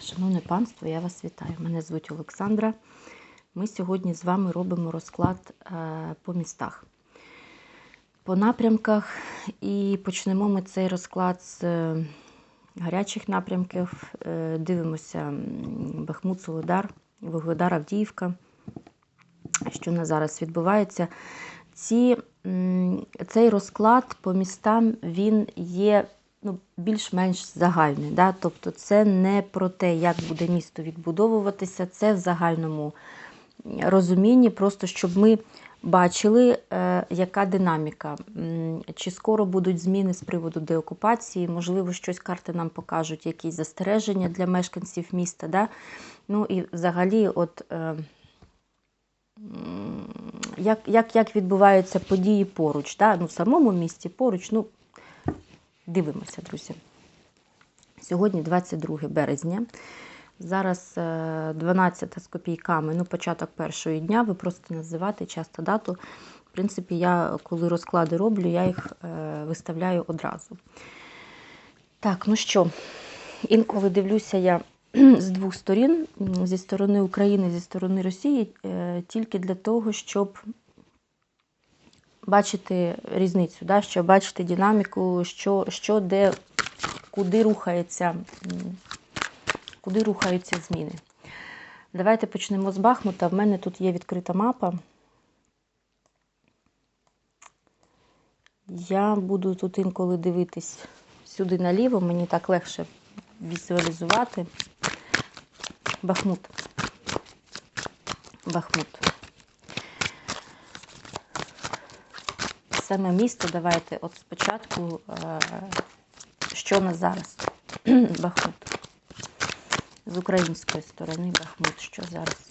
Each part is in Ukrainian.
Шановне панство, я вас вітаю. Мене звуть Олександра. Ми сьогодні з вами робимо розклад е, по містах, по напрямках. І почнемо ми цей розклад з е, гарячих напрямків. Е, Дивимося Бахмут, Солодар, Вугледар, Авдіївка. Що на зараз відбувається? Ці, цей розклад по містам він є ну, більш-менш загальний. Да? Тобто це не про те, як буде місто відбудовуватися, це в загальному розумінні, просто щоб ми бачили, е, яка динаміка. Чи скоро будуть зміни з приводу деокупації, можливо, щось карти нам покажуть, якісь застереження для мешканців міста. Да? Ну і взагалі, от. Е, як, як, як відбуваються події поруч, да? ну, в самому місті поруч, ну, дивимося, друзі. Сьогодні 22 березня. Зараз е, 12 з копійками, ну, початок першого дня. Ви просто називати час та дату. В принципі, я, коли розклади роблю, я їх е, виставляю одразу. Так, ну що, інколи дивлюся я з двох сторін, зі сторони України, зі сторони Росії, е, тільки для того, щоб бачити різницю, да, щоб бачити динаміку, що, що де, куди рухається, куди рухаються зміни. Давайте почнемо з Бахмута. В мене тут є відкрита мапа. Я буду тут інколи дивитись сюди наліво, мені так легше візуалізувати. Бахмут. Бахмут. Саме місто, давайте от спочатку, е, що на зараз? Бахмут. З української сторони Бахмут, що зараз?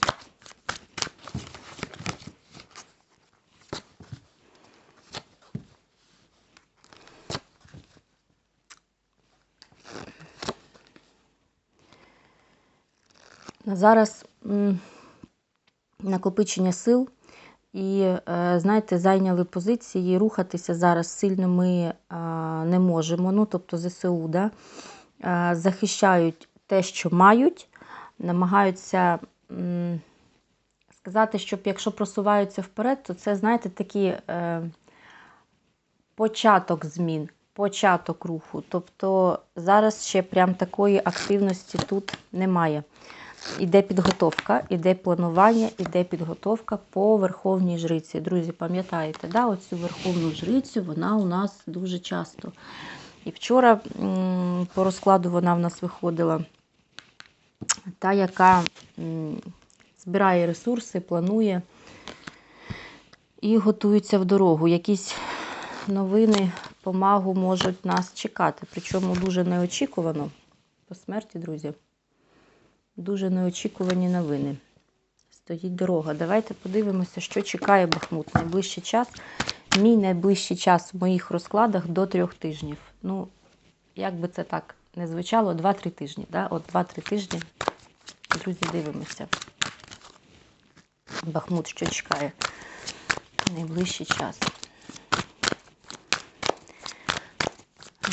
Зараз накопичення сил і, е, знаєте, зайняли позиції. Рухатися зараз сильно ми е, не можемо. Ну, тобто ЗСУ да, е, захищають те, що мають, намагаються сказати, щоб якщо просуваються вперед, то це, знаєте, такий початок змін, початок руху. Тобто зараз ще прям такої активності тут немає. Іде підготовка, іде планування, іде підготовка по верховній жриці. Друзі, пам'ятаєте, да, оцю верховну жрицю вона у нас дуже часто. І вчора по розкладу вона в нас виходила та, яка збирає ресурси, планує і готується в дорогу. Якісь новини, помагу можуть нас чекати. Причому дуже неочікувано по смерті, друзі. Дуже неочікувані новини. Стоїть дорога. Давайте подивимося, що чекає Бахмут найближчий час. Мій найближчий час в моїх розкладах до трьох тижнів. Ну, як би це так не звучало, 2-3 тижні. Да? От 2-3 тижні, друзі, дивимося. Бахмут, що чекає найближчий час.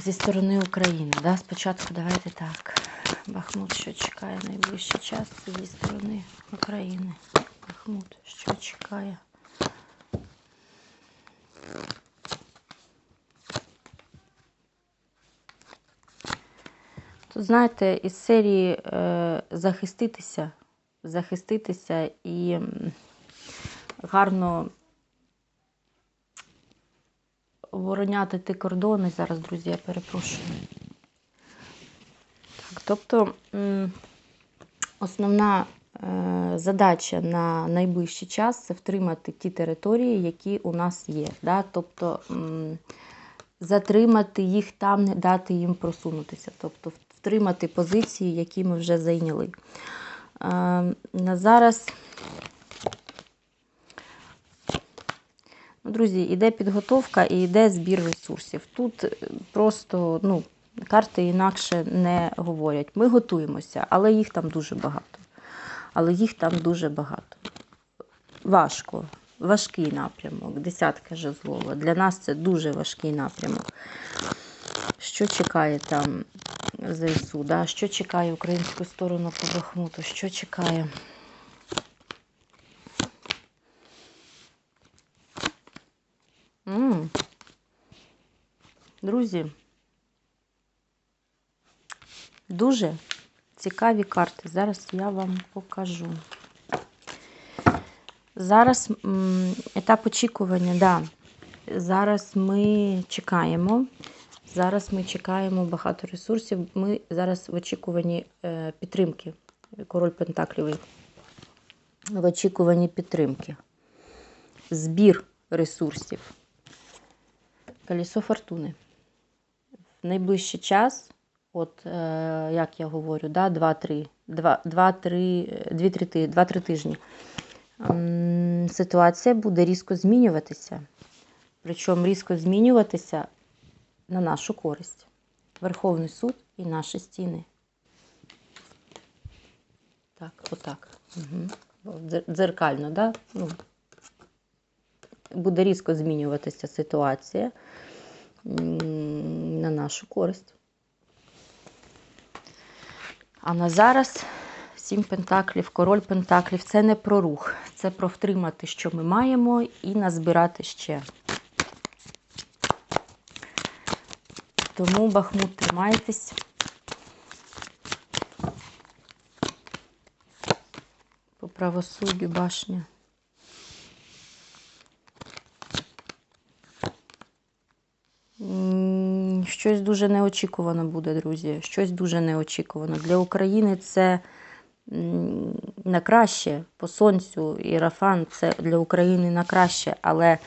Зі сторони України. Да? Спочатку давайте так. Бахмут, що чекає найближчий час зі сторони України. Бахмут, що чекає. Тут, знаєте, із серії е, захиститися, захиститися і гарно обороняти ті кордони. Зараз, друзі, я перепрошую. Тобто основна е, задача на найближчий час це втримати ті території, які у нас є. Да? Тобто затримати їх там, не дати їм просунутися. Тобто втримати позиції, які ми вже зайняли. Е, на зараз, ну, друзі, іде підготовка і йде збір ресурсів. Тут просто, ну, карти інакше не говорять. Ми готуємося, але їх там дуже багато. Але їх там дуже багато. Важко, важкий напрямок, десятка жезлова. Для нас це дуже важкий напрямок. Що чекає там? ЗСУ. Да? Що чекає українську сторону по Бахмуту? Що чекає? М. Друзі, дуже цікаві карти. Зараз я вам покажу. Зараз етап очікування, да. Зараз ми чекаємо. Зараз ми чекаємо багато ресурсів. Ми зараз в очікуванні е, підтримки. Король Пентаклівий. В очікуванні підтримки. Збір ресурсів. Колесо фортуни. В найближчий час, от е, як я говорю, да, 2-3 2-3 тижні. Ем, Ситуація буде різко змінюватися. Причому різко змінюватися на нашу користь. Верховний суд і наші стіни. Так, отак. Угу. Дзеркально, да? Ну, буде різко змінюватися ситуація на нашу користь. А на зараз сім пентаклів, король пентаклів це не про рух, це про втримати, що ми маємо, і назбирати ще. Тому Бахмут тримайтесь. По правосуддю башня. Щось дуже неочікувано буде, друзі. Щось дуже неочікувано. Для України це на краще. По сонцю і Рафан це для України на краще, але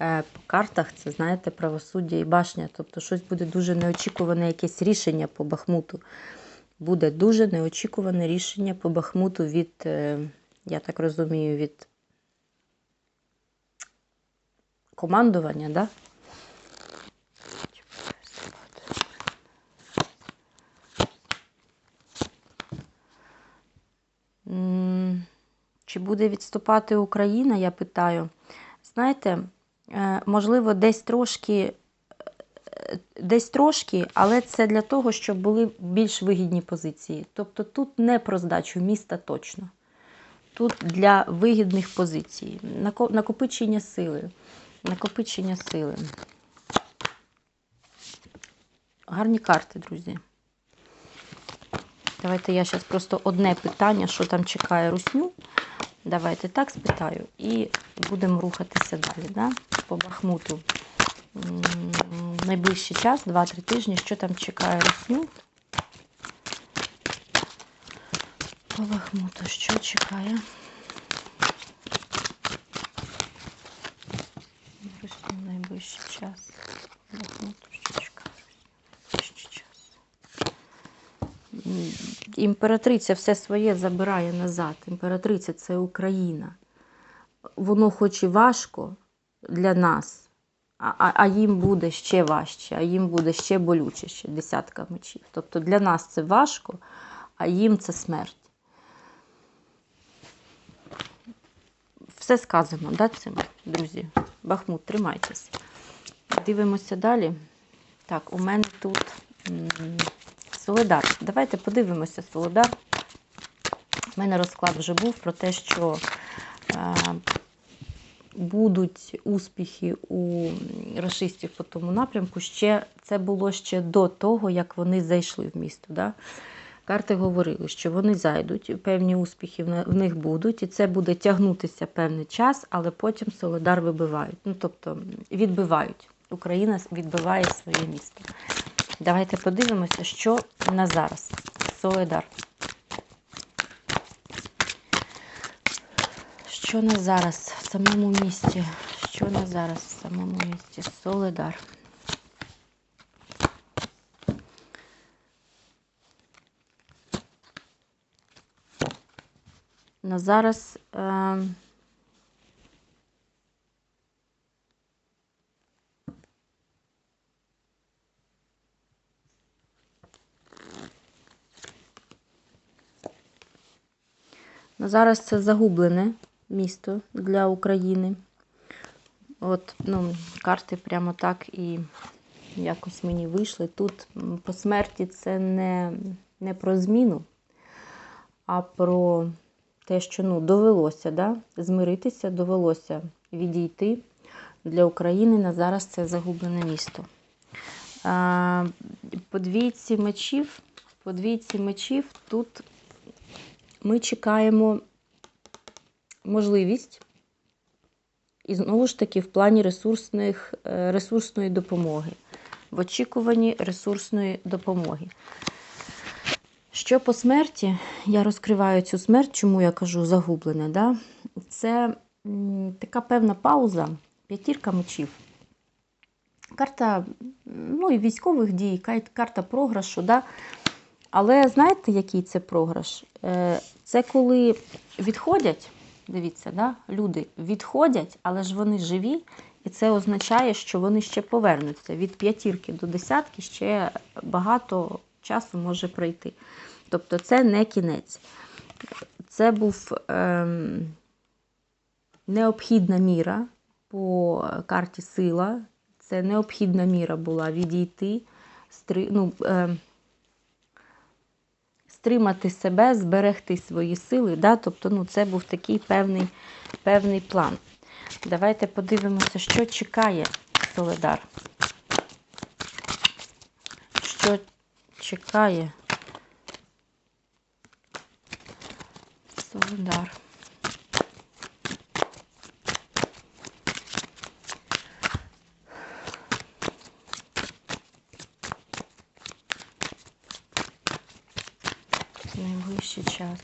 е, по картах це, знаєте, правосуддя і башня. Тобто щось буде дуже неочікуване, якесь рішення по Бахмуту. Буде дуже неочікуване рішення по Бахмуту від, е, я так розумію, від командування, да? Чи буде відступати Україна, я питаю. Знаєте, е, можливо, десь трошки, е, десь трошки, але це для того, щоб були більш вигідні позиції. Тобто тут не про здачу міста точно. Тут для вигідних позицій. Накопичення сили. Накопичення сили. Гарні карти, друзі. Давайте я зараз просто одне питання, що там чекає русню. Давайте так спитаю і будемо рухатися далі. Да? По Бахмуту. Найближчий час, 2-3 тижні, що там чекає русню. По Бахмуту, що чекає? Русню найближчий час. По Бахмуту, що чекає русню найближчий час. М, Імператриця все своє забирає назад. Імператриця це Україна. Воно хоч і важко для нас, а, а, їм буде ще важче, а їм буде ще болючіше, десятка мечів. Тобто для нас це важко, а їм це смерть. Все сказано, да, цим, друзі? Бахмут, тримайтесь. Дивимося далі. Так, у мене тут Солидар. Давайте подивимося Солидар. У мене розклад вже був про те, що е, будуть успіхи у расистів по тому напрямку. Ще це було ще до того, як вони зайшли в місто. Да? Карти говорили, що вони зайдуть, певні успіхи в в них будуть, і це буде тягнутися певний час, але потім Солидар вибивають. Ну, тобто відбивають. Україна відбиває своє місто. Давайте подивимося, що на зараз. Солидар. Що на зараз в самому місті? Що на зараз в самому місті? Солидар. На зараз. Е Зараз це загублене місто для України. От, ну, карти прямо так і якось мені вийшли. Тут по смерті це не, не про зміну, а про те, що ну, довелося да? змиритися, довелося відійти. Для України на зараз це загублене місто. По мечів, по двійці мечів тут ми чекаємо можливість, і знову ж таки в плані ресурсних, е, ресурсної допомоги, в очікуванні ресурсної допомоги. Що по смерті, я розкриваю цю смерть, чому я кажу загублене, да? це така певна пауза, п'ятірка мечів. Карта ну, і військових дій, карта програшу. Да? Але знаєте, який це програш? Це коли відходять, дивіться, да? люди відходять, але ж вони живі, і це означає, що вони ще повернуться. Від п'ятірки до десятки ще багато часу може пройти. Тобто це не кінець. Це був ем, необхідна міра по карті сила. Це необхідна міра була відійти, стри, ну, ем, стримати себе, зберегти свої сили. Да? Тобто ну, це був такий певний, певний план. Давайте подивимося, що чекає Соледар. Що чекає Соледар. Найближчий час.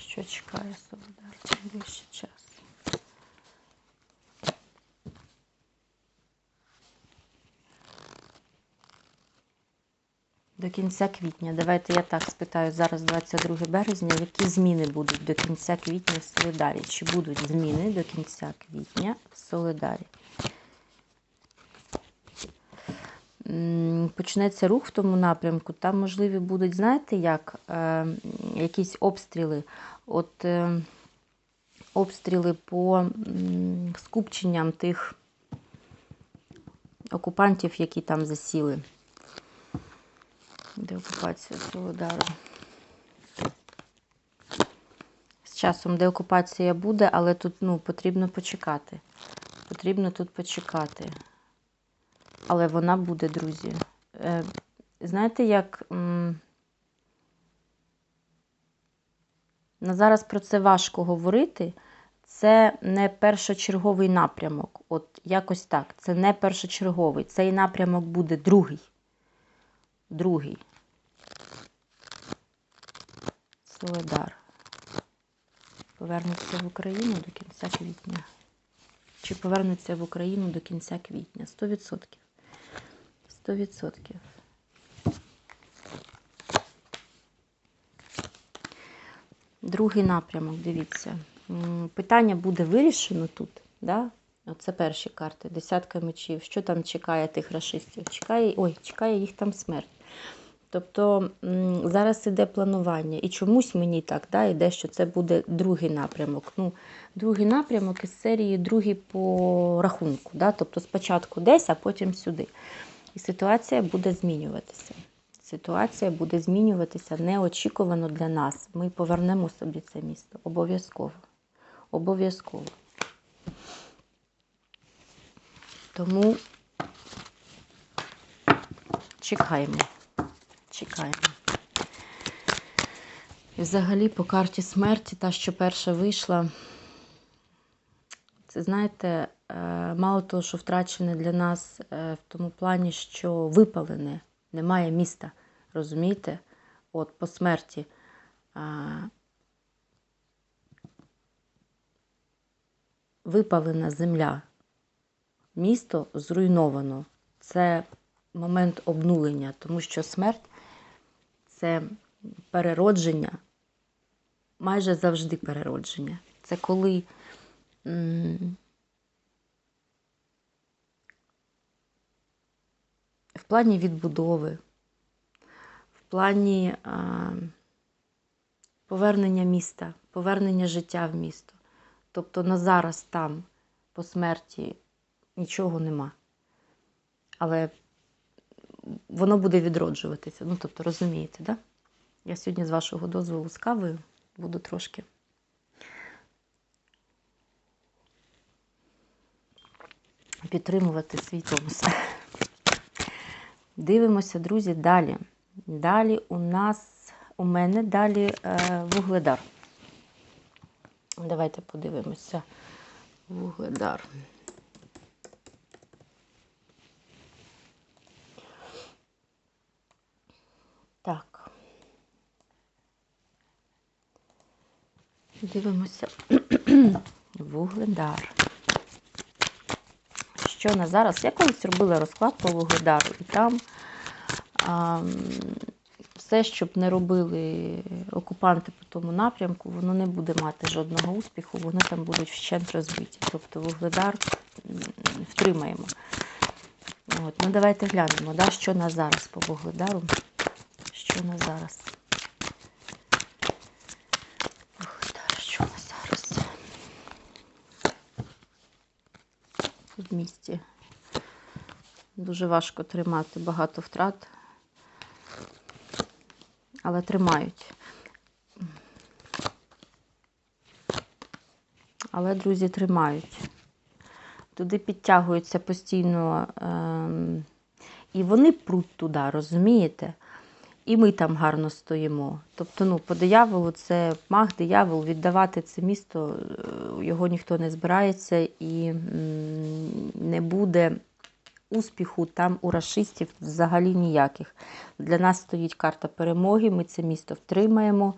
Що чекає Соледар? Найближчий час. До кінця квітня. Давайте я так спитаю зараз 22 березня, які зміни будуть до кінця квітня в Солидарі? Чи будуть зміни до кінця квітня в Солидарі? Почнеться рух в тому напрямку. Там можливі будуть, знаєте, як е, якісь обстріли. От е, обстріли по м, скупченням тих окупантів, які там засіли. Де окупація Солодару? З часом деокупація буде, але тут ну, потрібно почекати. Потрібно тут почекати. Але вона буде, друзі. Е, знаєте, як. На зараз про це важко говорити. Це не першочерговий напрямок. От якось так. Це не першочерговий. Цей напрямок буде другий. Другий. Соледар. Повернуться в Україну до кінця квітня. Чи повернуться в Україну до кінця квітня? 100%. 100%. Другий напрямок, дивіться. Питання буде вирішено тут. Да? Оце перші карти. Десятка мечів. Що там чекає тих рашистів? Чекає, ой, чекає їх там смерть. Тобто зараз іде планування. І чомусь мені так да, йде, що це буде другий напрямок. Ну, другий напрямок із серії другий по рахунку. Да? Тобто спочатку десь, а потім сюди. І ситуація буде змінюватися. Ситуація буде змінюватися неочікувано для нас. Ми повернемо собі це місто. Обов'язково. Обов'язково. Тому чекаємо. Чекаємо. І взагалі по карті смерті, та, що перша вийшла, це, знаєте, е, мало того, що втрачене для нас е, в тому плані, що випалене, немає міста. Розумієте? От по смерті. Випалена земля. Місто зруйновано. Це момент обнулення, тому що смерть це переродження, майже завжди переродження. Це коли в плані відбудови, в плані повернення міста, повернення життя в місто. Тобто на зараз там по смерті нічого нема. Але воно буде відроджуватися. Ну, тобто, розумієте, да? Я сьогодні з вашого дозволу з кавою буду трошки. Підтримувати свій тонус. Дивимося, друзі, далі. Далі у нас, у мене далі е, вугледар. Давайте подивимося. Вугледар. Так. Дивимося. Вугледар. Що на зараз? Я колись робила розклад по вугледару, і там а, все, щоб не робили окупанти по тому напрямку, воно не буде мати жодного успіху, вони там будуть вщент розбиті. Тобто вугледар втримаємо. От, ну давайте глянемо, да, що на зараз по вугледару. Що на зараз? Вугледар, що на зараз? В місті. Дуже важко тримати, багато втрат. Але тримають. Але, друзі, тримають. Туди підтягуються постійно. Ем, і вони пруть туди, розумієте? І ми там гарно стоїмо. Тобто, ну, по дияволу це маг, диявол, віддавати це місто, е, його ніхто не збирається і не буде успіху там у расистів взагалі ніяких. Для нас стоїть карта перемоги, ми це місто втримаємо.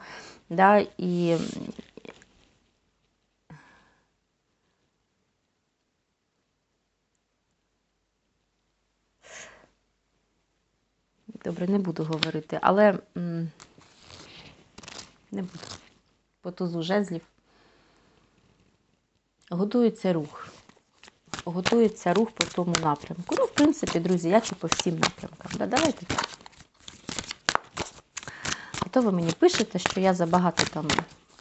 Да, і Добре, не буду говорити, але м, не буду. По тузу жезлів. Готується рух. Готується рух по тому напрямку. Ну, в принципі, друзі, як і по всім напрямкам. Да, давайте так. А то ви мені пишете, що я забагато там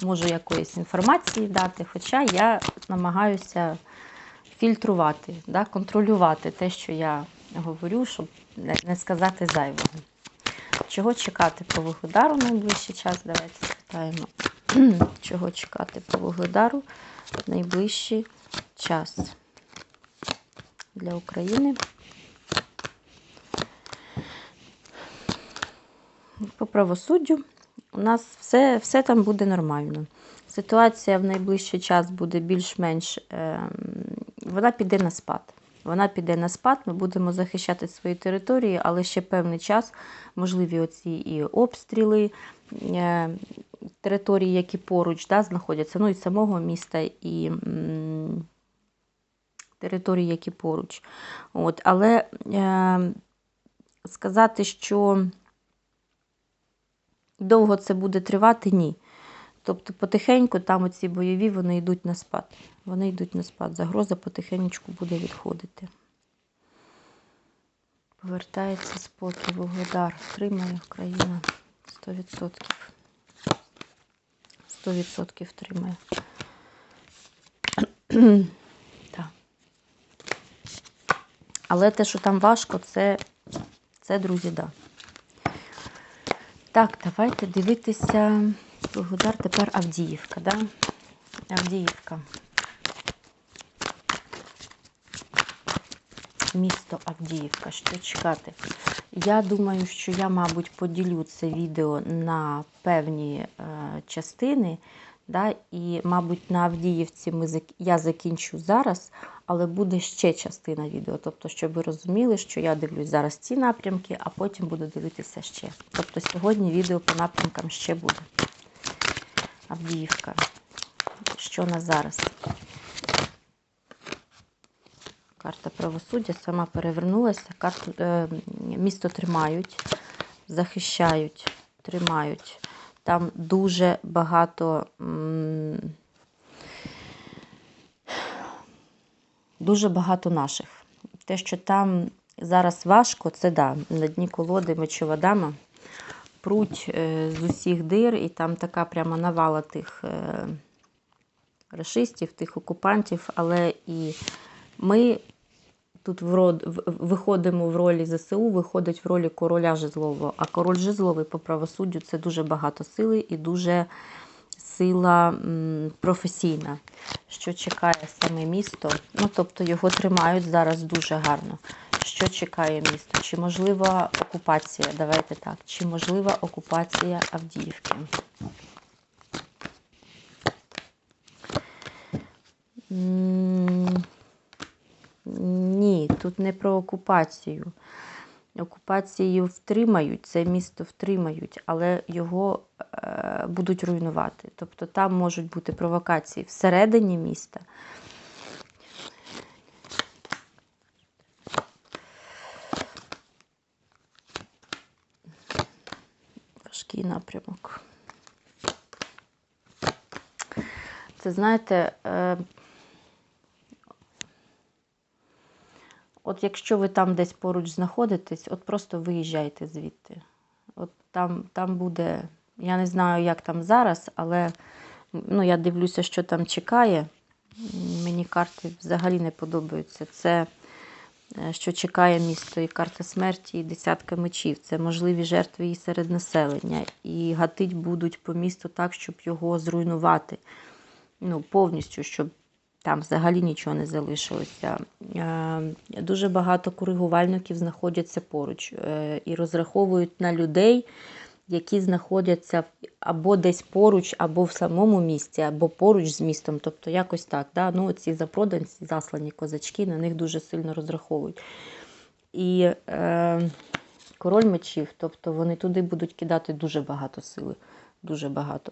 можу якоїсь інформації дати, хоча я намагаюся фільтрувати, да, контролювати те, що я говорю, щоб не сказати зайвого. Чого чекати по вугледару найближчий час? Давайте спитаємо. Чого чекати по вугледару найближчий час для України? По правосуддю у нас все, все там буде нормально. Ситуація в найближчий час буде більш-менш, е, вона піде на спад. Вона піде на спад, ми будемо захищати свої території, але ще певний час можливі оці і обстріли е, території, які поруч да, знаходяться, ну і самого міста, і м, території, які поруч. От, Але е, сказати, що довго це буде тривати, ні. Тобто потихеньку там оці бойові вони йдуть на спад. Вони йдуть на спад. Загроза потихеньку буде відходити. Повертається спокій, Вугледар. Тримає Україна 100%. 100% тримає. так. Але те, що там важко, це, це друзі, да. Так, давайте дивитися. Вугледар тепер Авдіївка, да? Авдіївка. Місто Авдіївка. Що чекати? Я думаю, що я, мабуть, поділю це відео на певні е, частини. Да? І, мабуть, на Авдіївці ми, я закінчу зараз, але буде ще частина відео. Тобто, щоб ви розуміли, що я дивлюсь зараз ці напрямки, а потім буду дивитися ще. Тобто, сьогодні відео по напрямкам ще буде. Авдіївка. Що на зараз? Карта правосуддя сама перевернулася. Карту, е, місто тримають, захищають, тримають. Там дуже багато. М дуже багато наших. Те, що там зараз важко, це да, на дні колоди мечова дама пруть е, з усіх дир, і там така прямо навала тих е, расистів, тих окупантів, але і ми тут виходимо в ролі ЗСУ, виходить в ролі короля жезлового. А король жезловий по правосуддю це дуже багато сили і дуже сила професійна, що чекає саме місто. Ну, тобто його тримають зараз дуже гарно. Що чекає місто? Чи можлива окупація? Давайте так. Чи можлива окупація Авдіївки? Ні, тут не про окупацію. Окупацію втримають, це місто втримають, але його будуть руйнувати. Тобто там можуть бути провокації всередині міста. Важкий напрямок. Це знаєте, е, от якщо ви там десь поруч знаходитесь, от просто виїжджайте звідти. От там, там буде, я не знаю, як там зараз, але ну, я дивлюся, що там чекає. Мені карти взагалі не подобаються. Це е, що чекає місто, і карта смерті, і десятка мечів. Це можливі жертви і серед населення. І гатить будуть по місту так, щоб його зруйнувати. Ну, повністю, щоб там взагалі нічого не залишилося. Е, Дуже багато коригувальників знаходяться поруч е, і розраховують на людей, які знаходяться або десь поруч, або в самому місті, або поруч з містом. Тобто якось так. Да? Ну, ці запроданці, заслані козачки, на них дуже сильно розраховують. І е, король мечів, тобто вони туди будуть кидати дуже багато сили. Дуже багато.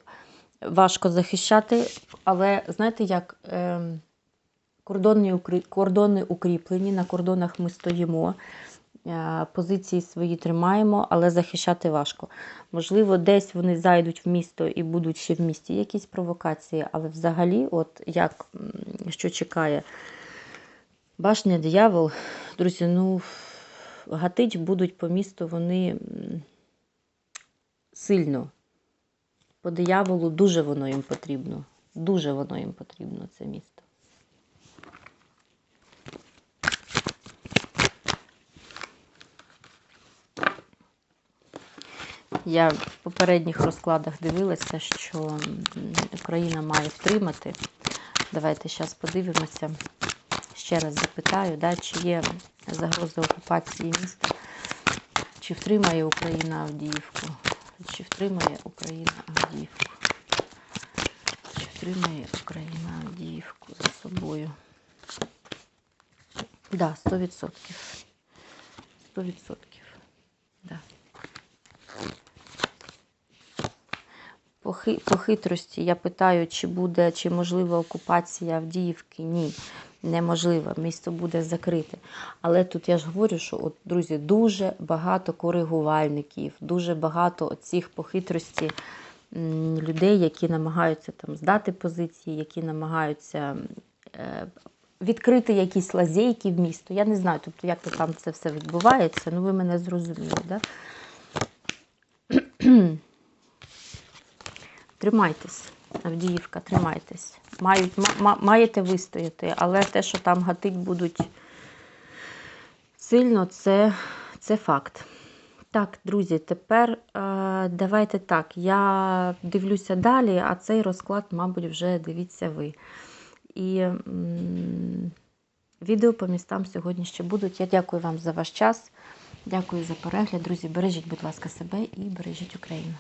Важко захищати, але знаєте, як е, кордони, кордони укріплені, на кордонах ми стоїмо, позиції свої тримаємо, але захищати важко. Можливо, десь вони зайдуть в місто і будуть ще в місті якісь провокації, але взагалі, от як що чекає башня, диявол, друзі, ну гатить будуть по місту вони сильно. По дияволу дуже воно їм потрібно. Дуже воно їм потрібно, це місто. Я в попередніх розкладах дивилася, що Україна має втримати. Давайте зараз подивимося. Ще раз запитаю, да, чи є загроза окупації міста, чи втримає Україна Авдіївку, чи втримає Україна Авдіївку, чи втримає Україна Авдіївку за собою. Да, 100%. 100%. Да. По, хи- по хитрості я питаю, чи буде, чи можлива окупація Авдіївки? Ні, неможливо. Місто буде закрите. Але тут я ж говорю, що, от, друзі, дуже багато коригувальників, дуже багато цих по хитрості людей, які намагаються там здати позиції, які намагаються е, відкрити якісь лазейки в місто. Я не знаю, тобто, як то там це все відбувається, ну ви мене зрозуміли. Да? Тримайтесь, Авдіївка, тримайтесь. Мають, ма- ма- маєте вистояти, але те, що там гатить будуть сильно, це, це факт. Так, друзі, тепер е, давайте так. Я дивлюся далі, а цей розклад, мабуть, вже дивіться ви. І м, відео по містам сьогодні ще будуть. Я дякую вам за ваш час. Дякую за перегляд. Друзі, бережіть, будь ласка, себе і бережіть Україну.